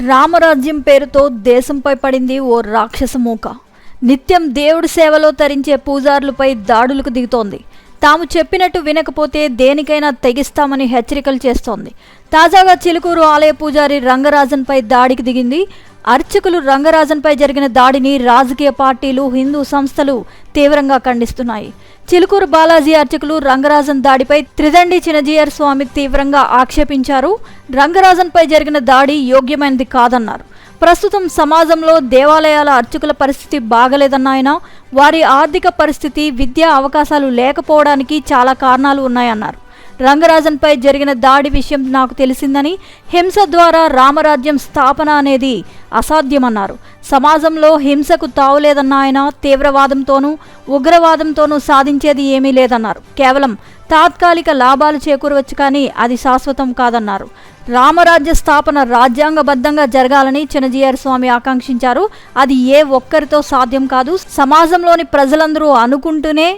రామరాజ్యం పేరుతో దేశంపై పడింది ఓ రాక్షస మూక. నిత్యం దేవుడి సేవలో తరించే పూజారులపై దాడులకు దిగుతోంది. తాము చెప్పినట్టు వినకపోతే దేనికైనా తెగిస్తామని హెచ్చరికలు చేస్తోంది. తాజాగా చిలుకూరు ఆలయ పూజారి రంగరాజన్పై దాడికి దిగింది అర్చకులు రంగరాజన్పై జరిగిన దాడిని రాజకీయ పార్టీలు హిందూ సంస్థలు తీవ్రంగా ఖండిస్తున్నాయి. చిలుకూరు బాలాజీ అర్చకులు రంగరాజన్ దాడిపై త్రిదండి చినజీయర్ స్వామి తీవ్రంగా ఆక్షేపించారు. రంగరాజన్పై జరిగిన దాడి యోగ్యమైనది కాదన్నారు. ప్రస్తుతం సమాజంలో దేవాలయాల అర్చకుల పరిస్థితి బాగలేదన్నాయన వారి ఆర్థిక పరిస్థితి విద్యా అవకాశాలు లేకపోవడానికి చాలా కారణాలు ఉన్నాయన్నారు. రంగరాజన్పై జరిగిన దాడి విషయం నాకు తెలిసిందని హింస ద్వారా రామరాజ్యం స్థాపన అనేది అసాధ్యమన్నారు. సమాజంలో హింసకు తావులేదన్న ఆయన తీవ్రవాదంతోనూ ఉగ్రవాదంతోనూ సాధించేది ఏమీ లేదన్నారు. కేవలం తాత్కాలిక లాభాలు చేకూరవచ్చు కానీ అది శాశ్వతం కాదన్నారు. రామరాజ్య స్థాపన రాజ్యాంగబద్ధంగా జరగాలని చినజీఆర్ స్వామి ఆకాంక్షించారు. అది ఏ ఒక్కరితో సాధ్యం కాదు. సమాజంలోని ప్రజలందరూ అనుకుంటూనే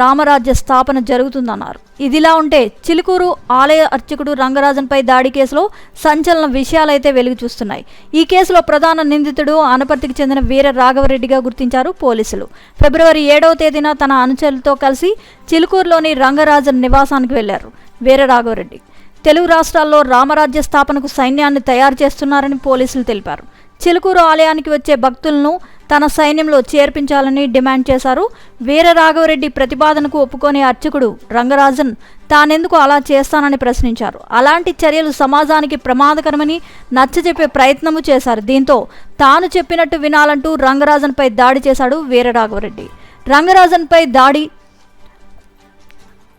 రామరాజ్య స్థాపన జరుగుతుందన్నారు. ఇదిలా ఉంటే చిలుకూరు ఆలయ అర్చకుడు రంగరాజన్పై దాడి కేసులో సంచలన విషయాలైతే వెలుగు చూస్తున్నాయి ఈ కేసులో ప్రధాన నిందితుడు అనపర్తికి చెందిన వీర రాఘవరెడ్డిగా గుర్తించారు పోలీసులు. ఫిబ్రవరి ఏడవ తేదీన తన అనుచరులతో కలిసి చిలుకూరులోని రంగరాజన్ నివాసానికి వెళ్ళారు వీర రాఘవరెడ్డి. తెలుగు రాష్ట్రాల్లో రామరాజ్య స్థాపనకు సైన్యాన్ని తయారు చేస్తున్నారని పోలీసులు తెలిపారు. చిలుకూరు ఆలయానికి వచ్చే భక్తులను తన సైన్యంలో చేర్పించాలని డిమాండ్ చేశారు. వీర రాఘవరెడ్డి ప్రతిపాదనకు ఒప్పుకోని అర్చకుడు రంగరాజన్ తానెందుకు అలా చేస్తానని ప్రశ్నించారు. అలాంటి చర్యలు సమాజానికి ప్రమాదకరమని నచ్చజెప్పే ప్రయత్నము చేశారు. దీంతో తాను చెప్పినట్టు వినాలంటూ రంగరాజన్పై దాడి చేశాడు వీర రాఘవరెడ్డి రంగరాజన్పై దాడి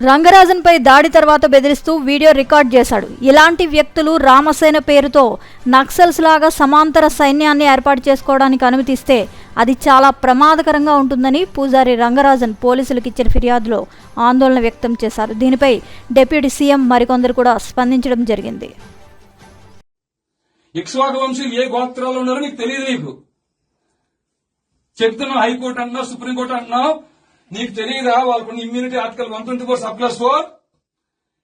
రంగరాజన్పై దాడి తర్వాత బెదిరిస్తూ వీడియో రికార్డ్ చేశాడు. ఇలాంటి వ్యక్తులు రామసేన పేరుతో నక్సల్స్ లాగా సమాంతర సైన్యాన్ని ఏర్పాటు చేసుకోవడానికి అనుమతిస్తే అది చాలా ప్రమాదకరంగా ఉంటుందని పూజారి రంగరాజన్ పోలీసులకు ఇచ్చిన ఫిర్యాదులో ఆందోళన వ్యక్తం చేశారు. దీనిపై డిప్యూటీ సీఎం మరికొందరు కూడా స్పందించడం జరిగింది. ఇక్ష్వాకు ఏ గోత్రాలు ఉన్నారో నీకు తెలియదు నీకు. చెప్తున్నావు హైకోర్టు అంటున్నావు సుప్రీంకోర్టు అంటున్నావు నీకు తెలియదా వాళ్ళకున్న immunity article one twenty four sub plus four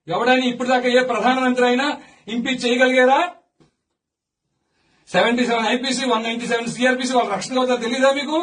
ఎవడైనా ఇప్పటిదాకా ఏ ప్రధానమంత్రి అయినా impeach చేయగలిగారా? Seventy seven IPC one ninety seven CrPC వాళ్ళ రక్షణ అవుతారు తెలియదా మీకు?